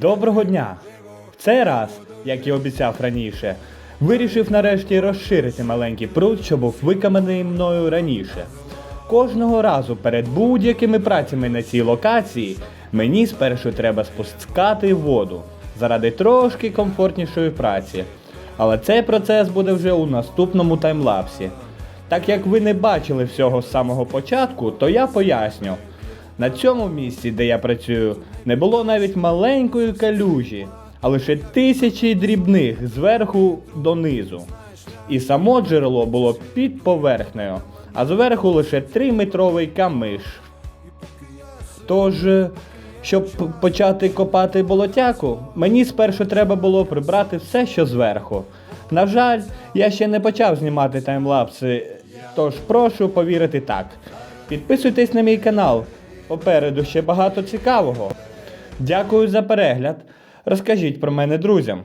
Доброго дня! В цей раз, як і обіцяв раніше, вирішив нарешті розширити маленький пруд, що був виконаний мною раніше. Кожного разу перед будь-якими працями на цій локації мені спершу треба спускати воду заради трошки комфортнішої праці. Але цей процес буде вже у наступному таймлапсі. Так як ви не бачили всього з самого початку, то я поясню. На цьому місці, де я працюю, не було навіть маленької калюжі, а лише тисячі дрібних зверху донизу. І само джерело було під поверхнею, а зверху лише 3-метровий камиш. Тож, щоб почати копати болотяку, мені спершу треба було прибрати все, що зверху. На жаль, я ще не почав знімати таймлапси, тож прошу повірити так. Підписуйтесь на мій канал. Попереду ще багато цікавого. Дякую за перегляд. Розкажіть про мене друзям.